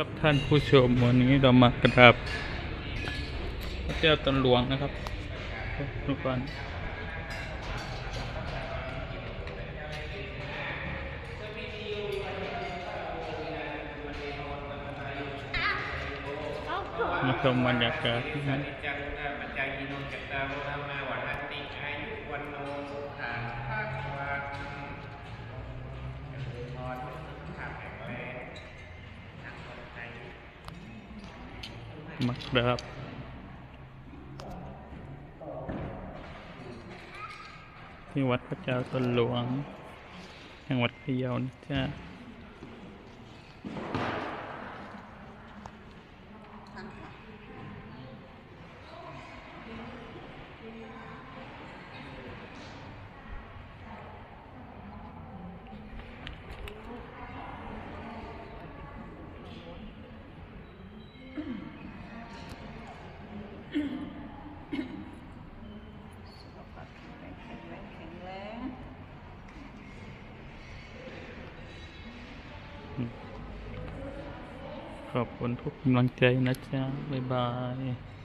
ครับท่านผู้ชมวันนี้เรามากราบพระเจ้าตนหลวงนะครับทุกคนมาชมบรรยากาศนะจังอาปัจจายิโนจัตตาวธรรมาวันติอายุวันโนสุขังภาควันเจริญพรสุขภาพแข็งแรงทางคนไทย มาครับที่วัดพระเจ้าตนหลวงจังหวัดพะเยานะจ๊ะ สุขภาพแข็งแรงแข็งแรงแข็งแรง ขอบคุณทุกกำลังใจนะจ๊ะ บ๊ายบาย